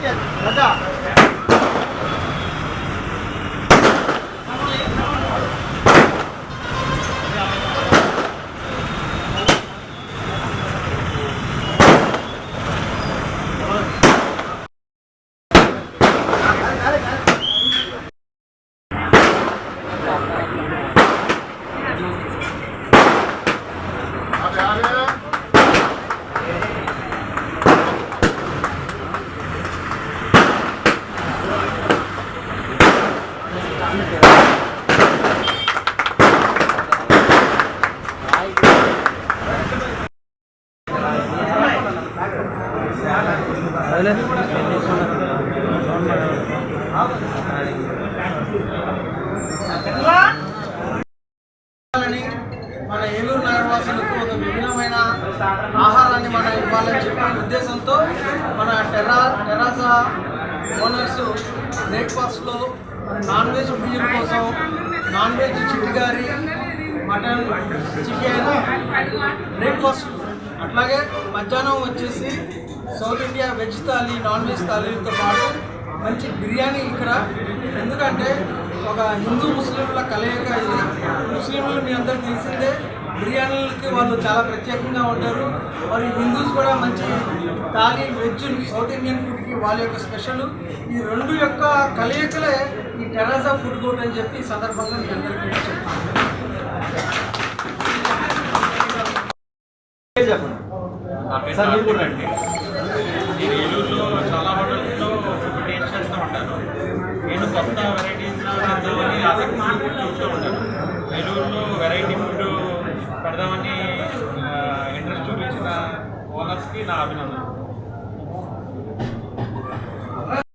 Yes. మన ఏలూరు నగరవాసులకు ఒక విభిన్నమైన ఆహారాన్ని మనం ఇవ్వాలని చెప్పిన ఉద్దేశంతో మన టెర్రా టెరాసా ఓనర్స్ బ్రేక్ఫాస్ట్లో నాన్ వెజ్ బియ్యం కోసం నాన్ వెజ్ చిట్టుగారి మటన్ చికెన్ బ్రేక్ఫాస్ట్. అట్లాగే మధ్యాహ్నం వచ్చేసి south India veg thali non veg థాలీతో పాటు మంచి బిర్యానీ ఇక్కడ. ఎందుకంటే ఒక హిందూ ముస్లింల కలయిక ఇది. ముస్లింలు మీ అందరికి తెలిసిందే బిర్యానీలకి వాళ్ళు చాలా ప్రత్యేకంగా ఉంటారు. మరి హిందూస్ కూడా మంచి థాలీ వెజ్ సౌత్ ఇండియన్ ఫుడ్కి వాళ్ళ యొక్క స్పెషల్. ఈ రెండు యొక్క కలయికలే ఈ టెరాసా ఫుడ్ కోర్ట్ అని చెప్పి ఈ సందర్భంగా మీ అందరికీ చెప్తాను. నా పేరు అండి నేను ఏలూరులో చాలా హోటల్స్లో ఫుడ్ టేస్ట్ చేస్తూ ఉంటాను నేను కొత్త వెరైటీస్ పెడదామని ఆసక్తి చూస్తూ ఉంటాను ఏలూరులో వెరైటీ ఫుడ్ పెడదామని ఇంట్రెస్ట్ చూపించిన ఓనర్స్కి నా అభినందన